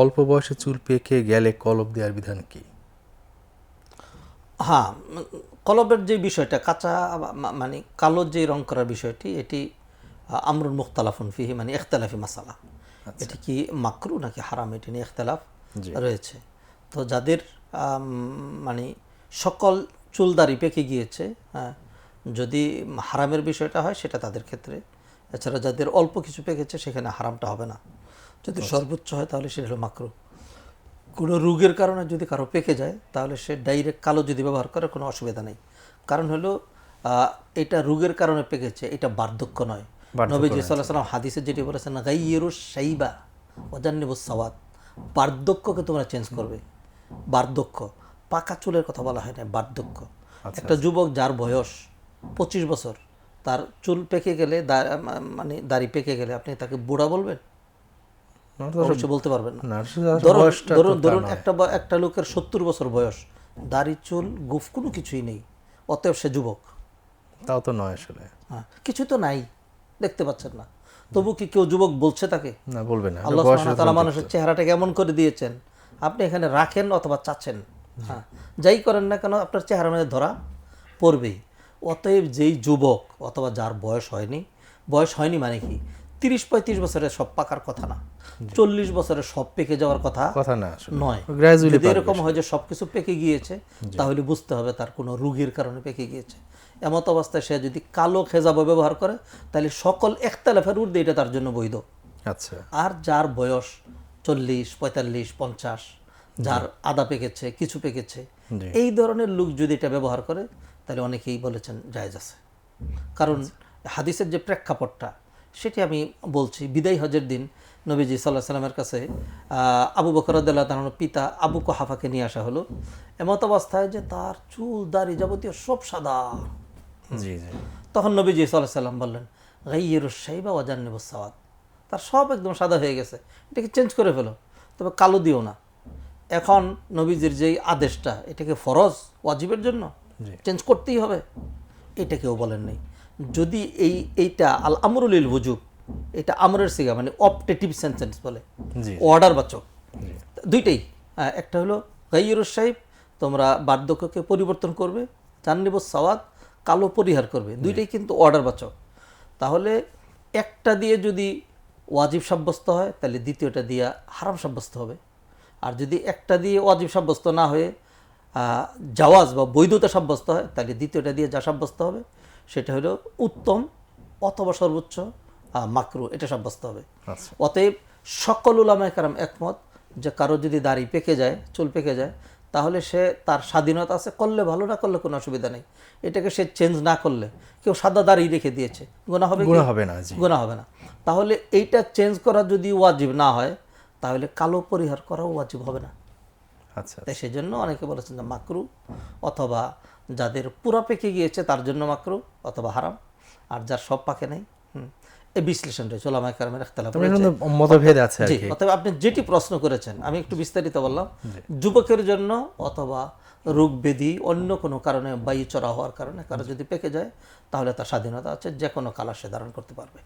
অল্প বয়সে চুল পেকে গেলে কলপ দেওয়ার বিধান কি? হ্যাঁ কলবের যে বিষয়টা কাঁচা মানে কালো যে রং করার বিষয়টি এটি আমরুল মুখতালাফুন ফিহি মানে এখতালাফি মাসালা। এটি কি মাকরু নাকি হারাম? এটি নিয়ে এখতালাফ রয়েছে। তো যাদের মানে সকল চুলদারি পেকে গিয়েছে হ্যাঁ যদি হারামের বিষয়টা হয় সেটা তাদের ক্ষেত্রে। এছাড়া যাদের অল্প কিছু পেকেছে সেখানে হারামটা হবে না। যদি সর্বোচ্চ হয় তাহলে সেটা হলো মাকরু। কোনো রোগের কারণে যদি কারও পেকে যায় তাহলে সে ডাইরেক্ট কালো যদি ব্যবহার করে কোনো অসুবিধা নেই। কারণ হলো এটা রোগের কারণে পেকেছে এটা বার্ধক্য নয়। নবীজি সাল্লাহ সাল্লাম হাদিসে যেটি বলেছেন গাইয়েরু সাইবা অজান্নিবু সাওয়াত বার্ধক্যকে তোমরা চেঞ্জ করবে। বার্ধক্য। পাকা চুলের কথা বলা হয় না বার্ধক্য। একটা যুবক যার বয়স পঁচিশ বছর তার চুল পেকে গেলে দা- মানে দাড়ি পেকে গেলে আপনি তাকে বুড়া বলবেন? অবশ্যই বলতে পারবেন না। ধরুন ধরুন। একটা একটা লোকের সত্তর বছর বয়স দাড়ি চুল গুফ কোনো কিছুই নেই অতএব সে যুবক। তাও তো নয় আসলে। হ্যাঁ কিছু তো নাই দেখতে পাচ্ছেন না। তবু কি কেউ যুবক বলছে তাকে? না বলবে না আল্লাহ মানুষের চেহারাটাকে এমন করে দিয়েছেন? আপনি এখানে রাখেন অথবা চাচ্ছেন? হ্যাঁ যাই করেন না কেন আপনার চেহারা মধ্যে ধরা পড়বেই। অতএব যেই যুবক অথবা যার বয়স হয়নি বয়স হয়নি মানে কি? তিরিশ পঁয়ত্রিশ বছরের সব পাকার কথা না। চল্লিশ বছরের সব পেকে যাওয়ার কথা কথা না নয়। যদি এরকম হয় যে সবকিছু পেকে গিয়েছে তাহলে বুঝতে হবে তার কোনো রুগীর কারণে পেকে গিয়েছে। এমত অবস্থায় সে যদি কালো খেজাবো ব্যবহার করে তাহলে সকল একতালাফের ঊর্ধ্বে এটা তার জন্য বৈধ। আচ্ছা। আর যার বয়স চল্লিশ পঁয়তাল্লিশ পঞ্চাশ যার আদা পেকেছে কিছু পেকেছে এই ধরনের লোক যদি এটা ব্যবহার করে তাহলে অনেকেই বলেছেন জায়েজ আছে। কারণ হাদিসের যে প্রেক্ষাপটটা সেটি আমি বলছি। বিদায় হজের দিন নবীজি সাল্লাহ সাল্লামের কাছে আবু বকরদুল্লাহ তার পিতা আবু কোহাফাকে নিয়ে আসা হলো। এমত অবস্থায় যে তার চুল দাড়ি যাবতীয় সব সাদা। জি জি। তখন নবীজি সাল্লাহ সাল্লাম বললেন গাইয়ের সাইবা ওয়াজান্নিব সাওয়াত তার সব একদম সাদা হয়ে গেছে। এটাকে চেঞ্জ করে ফেলো তবে কালো দিও না। এখন নবীজির যেই আদেশটা এটাকে ফরজ ওয়াজিবের জন্য চেঞ্জ করতেই হবে। এটা কেউ বলেন নাই। যদি এই এইটা আল আমরুলিল বুজুব এটা আমরের সিগা মানে অপটেটিভ সেন্টেন্স বলে অর্ডার বাচক দুইটাই হ্যাঁ, একটা হলো গাইয়ুর সাহেব তোমরা বার্ধক্যকে পরিবর্তন করবে জান্নিব সাওয়াত কালো পরিহার করবে দুইটাই কিন্তু অর্ডার বাচক তাহলে একটা দিয়ে যদি ওয়াজিব সাব্যস্ত হয় তাহলে দ্বিতীয়টা দিয়ে হারাম সাব্যস্ত হবে। আর যদি একটা দিয়ে ওয়াজিব সাব্যস্ত না হয়ে জাওয়াজ বা বৈধতা সাব্যস্ত হয় তাহলে দ্বিতীয়টা দিয়ে যা সাব্যস্ত হবে সেটা হলো উত্তম অথবা সর্বোচ্চ মাকরু এটা সাব্যস্ত হবে। আচ্ছা। অতএব সকল উলামায়ে কারাম একমত যে কারও যদি দাড়ি পেকে যায় চুল পেকে যায় তাহলে সে তার স্বাধীনতা আছে করলে ভালো না করলে কোনো অসুবিধা নেই। এটাকে সে চেঞ্জ না করলে কেউ সাদা দাড়ি রেখে দিয়েছে গোনা হবে? গুণা হবে না গোনা হবে না। তাহলে এইটা চেঞ্জ করা যদি ওয়াজিব না হয় তাহলে কালো পরিহার করাও ওয়াজিব হবে না। আচ্ছা তাই সেজন্য অনেকে বলেছেন যে মাকরু অথবা যাদের পুরা পেকে গিয়েছে তার জন্য মাকরু অথবা হারাম আর যার সব পাকে নেই এই বিশ্লেষণটা চোলামায় কারণে রাখতে তবে এখানে মতভেদ আছে অতএব আপনি যেটি প্রশ্ন করেছেন আমি একটু বিস্তারিত বললাম যুবকের জন্য অথবা রোগ ব্যাধি অন্য কোনো কারণে বায়ু চড়া হওয়ার কারণে কারও যদি পেকে যায় তাহলে তার স্বাধীনতা আছে যে কোনো কালার সে ধারণ করতে পারবে।